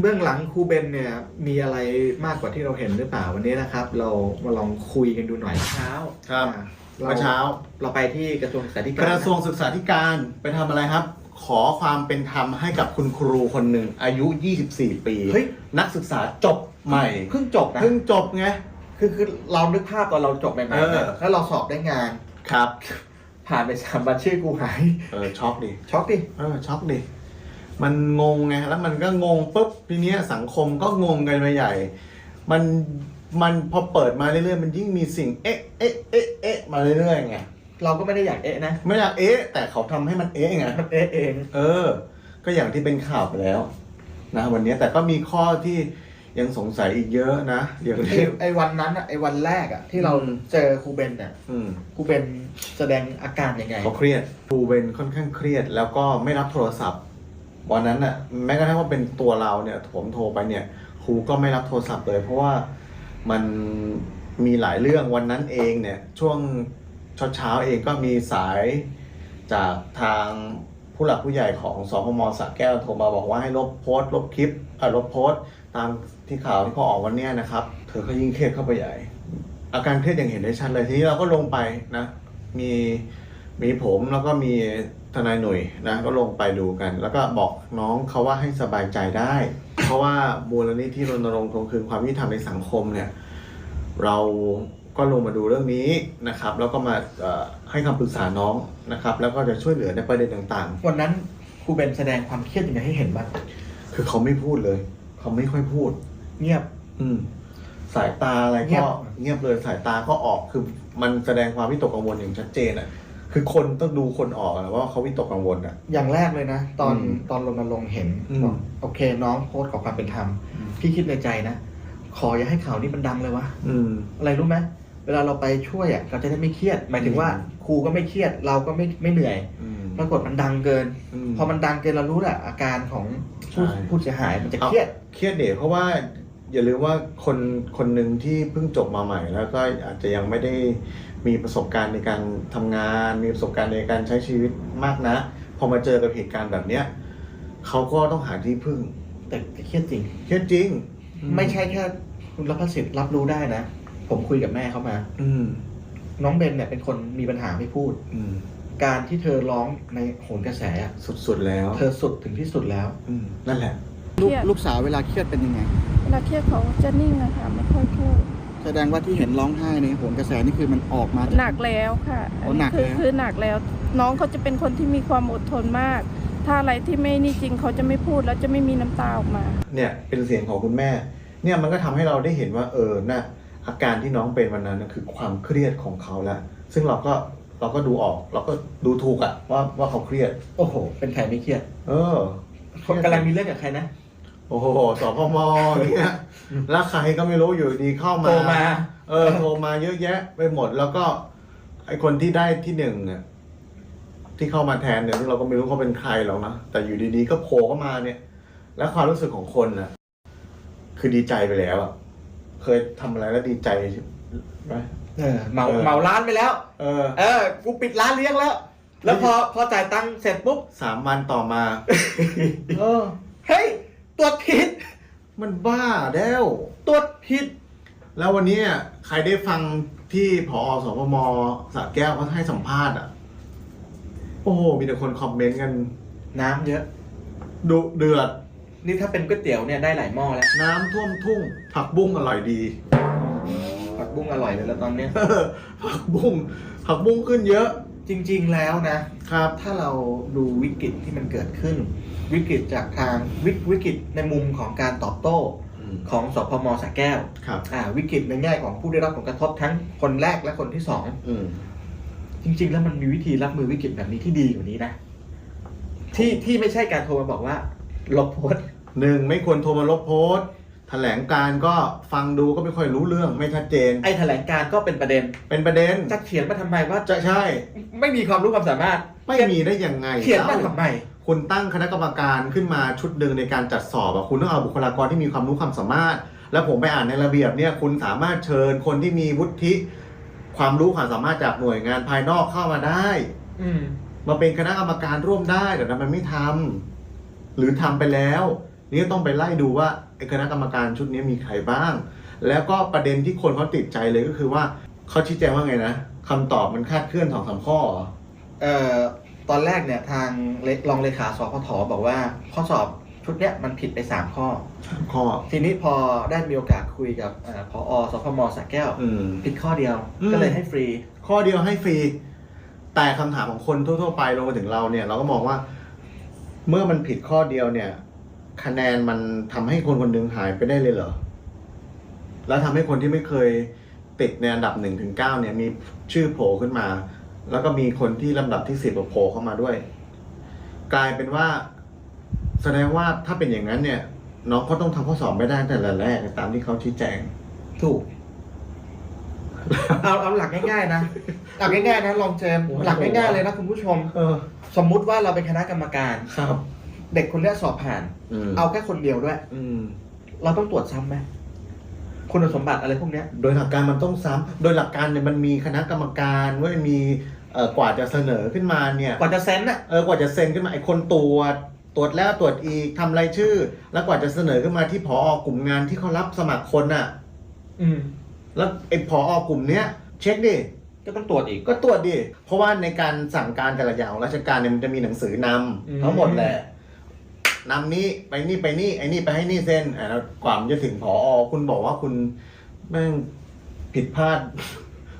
เบื้องหลังครูเบนเนี่ยมีอะไรมากกว่าที่เราเห็นหรือเปล่าวันนี้นะครับ เรามาลองคุยกันดูหน่อยเช้าครับอ่าเมื่อเช้า เราไปที่กระทรวงศึกษาธิกการระทรวงศึกษาธิการไปทำอะไรครับ ขอความเป็นธรรมให้กับคุณครูคนหนึ่งอายุ 24 ปี เฮ้ยนักศึกษาจบใหม่เพิ่งจบนะเพิ่งจบไง คือคือเรานึกภาพตอนเราจบใหม่ๆเออ นะแล้วเราสอบได้งาน ครับ ผ่านไปสามวันชื่อกูหาย เออช็อกดิช็อกดิ เออช็อกดิ มันงงไงแล้วมันก็งงปุ๊บทีเนี้ยสังคมก็งงกันไปใหญ่ มันมันพอเปิดมาเรื่อยๆมันยิ่งมีสิ่งเอ๊ะเอ๊ะเอ๊ะเอ๊ะมาเรื่อยๆไงเราก็ไม่ได้อยากเอ๊ะนะ ไม่อยากเอ๊ะ แต่เขาทำให้มันเอ๊ะไง มันเอ๊ะเอง เออ ก็อย่างที่เป็นข่าวไปแล้ว นะวันนี้แต่ก็มีข้อที่ ยังสงสัยอีกเยอะนะอย่างไอ้ที่ไอ้วันนั้นอะไอ้วันแรกอะที่เราอืม เจอครูเบนเนี่ยอืม ครูเบนแสดงอาการยังไง เขาเครียดครูเวนค่อนข้างเครียด แล้วก็ไม่รับโทรศัพท์ วันนั้นน่ะแม้กระทั่งว่าเป็นตัวเราเนี่ยผมโทรไปเนี่ยครูก็ไม่รับโทรศัพท์เลย เพราะว่ามันมีหลายเรื่องวันนั้นเองเนี่ยช่วงเช้าเช้าๆเองก็มีสายจากทางผู้หลักผู้ใหญ่ของสพมสระแก้วโทรมาบอกว่าให้ลบโพสต์ลบคลิปอะลบโพสต์ ตามที่ข่าวที่เขาออกวันเนี้ยนะครับ เธอก็ยิ่งเครียดเข้าไปใหญ่ อาการเครียดอย่างเห็นได้ชัดเลยทีนี้เราก็ลงไปนะ มีมีผมแล้วก็มีทนายหนุ่ยนะก็ลงไปดูกัน แล้วก็บอกน้องเขาว่าให้สบายใจได้ เพราะว่ามูลนิธิรณรงค์ทวงคืนความยุติธรรมในสังคมเนี่ยเราก็ลงมาดูเรื่องนี้นะครับ แล้วก็มาเอ่อให้คำปรึกษาน้องนะครับ แล้วก็จะช่วยเหลือในประเด็นต่างวันนั้นครูเบนแสดงความเครียดยังไงให้เห็นบ้าง ๆ คือเขาไม่พูดเลย เขาไม่ค่อยพูด เงียบ อืม สายตาอะไรเงียก็บ เงียบเลยสายตาก็ออกคือมันแสดงความวิตกกังวลอย่างชัดเจนอะ คือคนต้องดูคนออกอะว่าเขาวิตกกังวลอะ อย่างแรกเลยนะ ตอนอืมตอนรณรงค์เห็นอืมบอกโอเค น้องโพสต์ขอความเป็นธรรมพี่คิดในใจนะ ขออย่าให้ข่าวนี้มันดังเลยวะ อืม อะไรรู้ไหมเวลาเราไปช่วยอะเราจะได้ไม่เครียด หมายถึงว่า อืม ครูก็ไม่เครียด เราก็ไม่ไม่เหนื่อย อืม ปรากฏมันดังเกินมพอมันดังเกินเรารู้แหละอาการของ ผู้ใช่ ผู้เสียหายมันจะเครียด เครียดเด็เพราะว่าอย่าลืมว่าคนคนหนึ่งที่เพิ่งจบมาใหม่ แล้วก็อาจจะยังไม่ได้มีประสบการณ์ในการทำงาน มีประสบการณ์ในการใช้ชีวิตมากนะ พอมาเจอกับเหตุการณ์แบบเนี้ยเขาก็ต้องหาที่พึ่ง แต่แต่เครียดจริง เครียดจริง ไม่ใช่แค่คุณรับสิทธิ์รับรู้ได้นะ ผมคุยกับแม่เขามา อืมน้องเบนเนี่ยเป็นคนมีปัญหาไม่พูด อืม การที่เธอร้องในโหนกระแสอะสุดๆแล้ว เธอสุดถึงที่สุดแล้ว อืมนั่นแหละ ลูกเครียด ลูกสาวเวลาเครียดเป็นยังไง เวลาเครียดเขาจะนิ่งนะคะไม่ค่อยพูดแสดงว่าที่เห็นร้องไห้ในโหนกระแสนี่คือมันออกมาหนักแล้วค่ะโอ้หนักคือแล้ว คือหนักแล้ว น้องเขาจะเป็นคนที่มีความอดทนมาก ถ้าอะไรที่ไม่นี่จริงเขาจะไม่พูดแล้วจะไม่มีน้ำตาออกมา เนี่ยเป็นเสียงของคุณแม่ เนี่ยมันก็ทำให้เราได้เห็นว่าเออน่ะอาการที่น้องเป็นวันนั้นนะคือความเครียดของเขาแล้วซึ่งเราก็ เราก็ดูออก เราก็ดูถูกอะว่าว่าเขาเครียด โอ้โห เป็นใครไม่เครียดเออคนกำลังมีเรื่องกับใครนะ โอ้โหสพมเนี่ยแล้วใครก็ไม่รู้อยู่ดีเข้ามาโทรมา เออโทรมาเยอะแยะไปหมดแล้วก็ไอคนที่ได้ที่หนึ่งเนี่ยที่เข้ามาแทนเนี่ยซึ่งเราก็ไม่รู้เขาเป็นใครหรอกนะแต่อยู่ดีๆก็โผล่เข้ามาเนี่ย แล้วความรู้สึกของคนน่ะคือดีใจไปแล้วอะเคยทำอะไรแล้วดีใจไหม เออเหมาเออ เหมาร้านไปแล้ว เออเออ กูปิดร้านเลี้ยงแล้ว แล้วพอพอจ่ายตังค์เสร็จปุ๊บ สามวันต่อมา เออ เฮ้ย ตรวจผิด มันบ้าแล้ว ตรวจผิด แล้ววันนี้ใครได้ฟังที่ผอสพมสระแก้วเขาให้สัมภาษณ์อะ โอ้โห มีแต่คนคอมเมนต์กันน้ำเยอะ ดุเดือด นี่ถ้าเป็นก๋วยเตี๋ยวเนี่ยได้หลายหม้อแล้ว น้ำท่วมทุ่ง ผักบุ้งอร่อยดีผัก บุ้งอร่อยเลยแล้วตอนเนี้ย ผักบุ้งผักบุ้งขึ้นเยอะ จริง ๆ แล้วนะครับ ถ้าเราดูวิกฤตที่มันเกิดขึ้น วิกฤตจากทางวิวิกฤตในมุมของการตอบโต้ของสพมสระแก้วครับ อ่าวิกฤตในแง่ของผู้ได้รับผลกระทบทั้งคนแรกและคนที่สองอืม จริง ๆ แล้วมันมีวิธีรับมือวิกฤตแบบนี้ที่ดีกว่านี้นะที่ที่ไม่ใช่การโทรมาบอกว่าลบโพสต์ หนึ่งไม่ควรโทรมาลบโพสต์ แถลงการก็ฟังดูก็ไม่ค่อยรู้เรื่องไม่ชัดเจน ไอ้แถลงการก็เป็นประเด็น เป็นประเด็น จะเขียนมาทำไมว่าจะใช่ ไม่มีความรู้ความสามารถ ไม่มีได้ยังไงเขียนมาล่ทำไม คุณตั้งคณะกรรมการขึ้นมาชุดหนึ่งในการจัดสอบอะคุณต้องเอาบุคลากรที่มีความรู้ความสามารถ แล้วผมไปอ่านในระเบียบเนี่ยคุณสามารถเชิญคนที่มีวุฒิความรู้ความสามารถจากหน่วยงานภายนอกเข้ามาได้ อืมมาเป็นคณะกรรมการร่วมได้แต่ทำไมไม่ทำหรือทำไปแล้ว นี่ก็ต้องไปไล่ดูว่าไอ้ คณะกรรมการชุดนี้มีใครบ้าง แล้วก็ประเด็นที่คนเขาติดใจเลยก็คือว่าเขาชี้แจงว่าไงนะคำตอบมันคลาดเคลื่อนสองสามข้อเหรอเอ่อตอนแรกเนี่ยทางเลรองเลขาสพทบอกว่าข้อสอบชุดเนี้ยมันผิดไป 3 ข้อสามข้อ ทีนี้พอได้มีโอกาสคุยกับเอ่อพอสพมสระแก้วอืมผิดข้อเดียวอืมก็เลยให้ฟรี ข้อเดียวให้ฟรี แต่คำถามของคนทั่ว ๆ ไปลงมาถึงเราเนี่ย เราก็มองว่า เมื่อมันผิดข้อเดียวเนี่ย คะแนนมันทำให้คนคนหนึ่งหายไปได้เลยเหรอ แล้วทำให้คนที่ไม่เคยติดในอันดับหนึ่งถึงเก้าเนี่ยมีชื่อโผล่ขึ้นมา แล้วก็มีคนที่ลำดับที่สิบโผล่เข้ามาด้วย กลายเป็นว่า แสดงว่าถ้าเป็นอย่างนั้นเนี่ย น้องก็ต้องทำข้อสอบไม่ได้ตั้งแต่แรกตามที่เขาชี้แจง ถูกเอาเอาหลักง่ายๆนะหลักง่ายๆนะลองเจมส์โอ้โหหลักง่ายๆเลยนะคุณผู้ชม เออ สมมุติว่าเราเป็นคณะกรรมการครับ เด็กคนเนี้ยสอบผ่าน อืมเอาแค่คนเดียวด้วย อืม เราต้องตรวจซ้ำไหมคุณสมบัติอะไรพวกเนี้ย โดยหลักการมันต้องซ้ำโดยหลักการเนี่ยมันมีคณะกรรมการว่ามีเอ่อกว่าจะเสนอขึ้นมาเนี่ย กว่าจะเซ็นน่ะ เออกว่าจะเซ็นขึ้นมาไอ้คนตรวจตรวจแล้วตรวจอีกทำรายชื่อ แล้วกว่าจะเสนอขึ้นมาที่ผอกลุ่มงานที่เขารับสมัครคนน่ะ อืม แล้วไอ้ผอกลุ่มเนี้ยเช็คดิก็ต้องตรวจอีก ก็ตรวจดิเพราะว่าในการสั่งการแต่ละอย่างของราชการเนี่ยมันจะมีหนังสือนอืมำทั้งหมดแหละ นำนี้ไปนี่ไปนี่ไอ้นี่ไปให้นี่เซ็นอะแล้วกว่ามันจะถึงผอคุณบอกว่าคุณแม่งผิดพลาด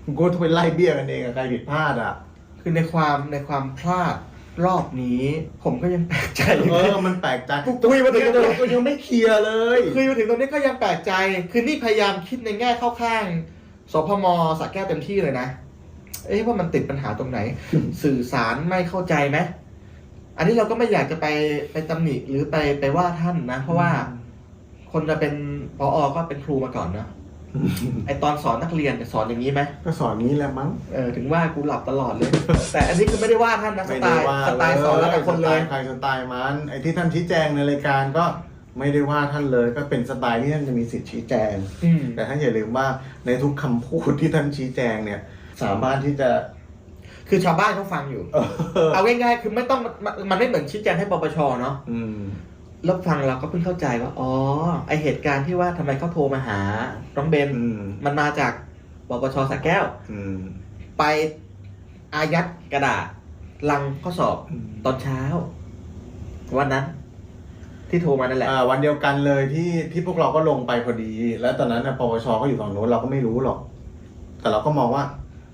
คุณก็ต้องไปไล่เบี้ยกันเองอะใครผิดพลาดอะคือในความในความพลาดรอบนี้ ผมก็ยังแปลกใจเออมันแปลกใจคุยมาถึงตรงนี้ก็ยังไม่เคลียร์เลยคือมาถึงตรงนี้ก็ยังแปลกใจ คือนี่พยายามคิดในแง่เข้าข้างสพมสระแก้วเต็มที่เลยนะ เอ๊ะว่ามันติดปัญหาตรงไหน สื่อสารไม่เข้าใจไหม อันนี้เราก็ไม่อยากจะไปไปตำหนิหรือไปไปว่าท่านนะ เพราะว่าคนจะเป็นปอก็เป็นครูมาก่อนเนอะไอตอนสอนนักเรียนเนี่ยสอนอย่างนี้ไหมก็สอนนี้แหละมั้งเออถึงว่ากูหลับตลอดเลย แต่อันนี้คือไม่ได้ว่าท่านนะสไตล์สไตล์สอนแล้วแต่คนเลยสไตล์ใครสไตล์มันไอ้ที่ท่านชี้แจงในรายการก็ไม่ได้ว่าท่านเลยก็เป็นสไตล์ที่ท่านจะมีสิทธิ์ชี้แจงอืมแต่ท่านอย่าลืมว่าในทุกคำพูดที่ท่านชี้แจงเนี่ย สามารถที่จะ คือชาวบ้านเขาฟังอยู่เออเอาง่ายๆ คือไม่ต้องมันมันไม่เหมือนชี้แจงให้ปปชเนาะอืม แล้วฟังเราก็เพิ่งเข้าใจว่า อ๋อ ไอเหตุการณ์ที่ว่าทำไมเขาโทรมาหาน้องเบน อืม มันมาจากปปชสระแก้ว อืม ไปอายัดกระดาษลังข้อสอบตอนเช้า วันนั้น ที่โทรมานั่นแหละ อ่าวันเดียวกันเลยที่ที่พวกเราก็ลงไปพอดี แล้วตอนนั้นน่ะปปชก็อยู่ฝั่งโน้นเราก็ไม่รู้หรอก แต่เราก็มองว่า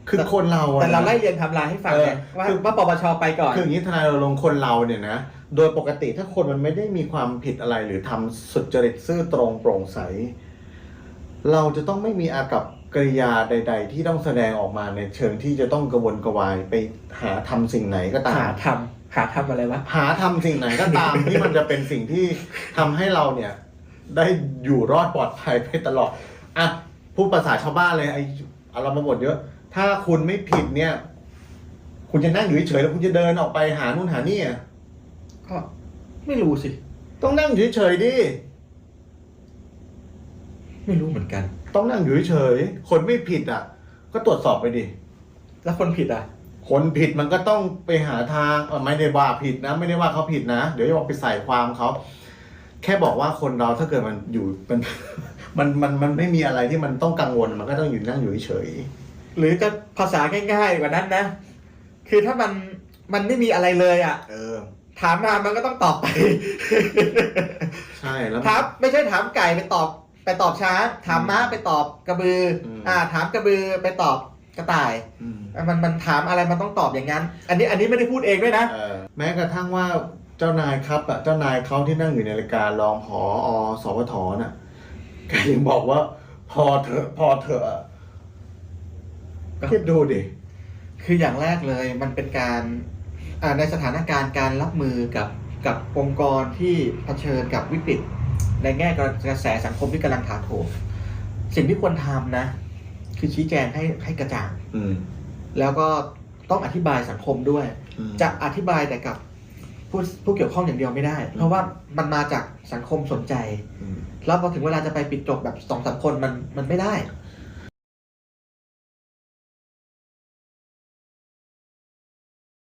คือคนเราอะแต่เรานะไล่เรียงไทำลายให้ฟังไงเออว่าคือว่าปปชไปก่อน คืออย่างนี้ทนายเราลงค์คนเราเนี่ยนะ โดยปกติถ้าคนมันไม่ได้มีความผิดอะไรหรือทำสุจริตซื่อตรงโปร่งใส เราจะต้องไม่มีอากับกริยาใด ๆ ที่ต้องแสดงออกมาในเชิงที่จะต้องกระวนกระวายไปหาทำสิ่งไหนก็ตาหามทำหาทำอะไรวะหาทำสิ่งไหนก็ตามที่มันจะเป็นสิ่งที่ทำให้เราเนี่ย ได้อยู่รอดปลอดภัยไปตลอดอะพูดภาษาชาวบ้านเลยไอ้เอาเรามาหมดเยอะ ถ้าคุณไม่ผิดเนี่ย คุณจะนั่งอยู่เฉยๆแล้วคุณจะเดินออกไปหานู่นหานี่อะก็ไม่รู้สิ ต้องนั่งอยู่เฉยๆดิ ไม่รู้เหมือนกัน ต้องนั่งอยู่เฉยๆคนไม่ผิดอะ ก็ตรวจสอบไปดิ แล้วคนผิดอะ คนผิดมันก็ต้องไปหาทางเออไม่ได้ว่าผิดนะ ไม่ได้ว่าเขาผิดนะ เดี๋ยวจะบอกไปใส่ความเขา แค่บอกว่าคนเราถ้าเกิดมันอยู่มัน มันมันมันไม่มีอะไรที่มันต้องกังวล มันก็ต้องอยู่นั่งอยู่เฉย หรือจะภาษาง่ายๆกว่านั้นนะ คือถ้ามันมันไม่มีอะไรเลยอะๆเออ ถามมามันก็ต้องตอบไป ใช่แล้วถามไม่ใช่ถามไก่ไปตอบ ไปตอบช้างถามม้าไปตอบกระบืออม อ่า ถามกระบือไปตอบกระต่าย อืมอะมันมันถามอะไรมันต้องตอบอย่างนั้น อันนี้อันนี้ไม่ได้พูดเองด้วยนะ เออแม้กระทั่งว่าเจ้านายครับอะเจ้านายเขาที่นั่งอยู่ในรายการรองผออสวทน่ะแกยังบอกว่า พอเถอะพอเถอะอะก็ คิดดูดิ คืออย่างแรกเลยมันเป็นการอ่าในสถานการณ์การรับมือกับกับองค์กรที่เผชิญกับวิกฤตในแง่กระแสสังคมที่กำลังถาโถมสิ่งที่ควรทำนะ คือชี้แจงให้ให้กระจ่างอืมแล้วก็ต้องอธิบายสังคมด้วยอืมจะอธิบายแต่กับผู้ผู้เกี่ยวข้องอย่างเดียวไม่ได้ เพราะว่ามันมาจากสังคมสนใจอืมแล้วพอถึงเวลาจะไปปิดจบแบบสองสามคนมันมันไม่ได้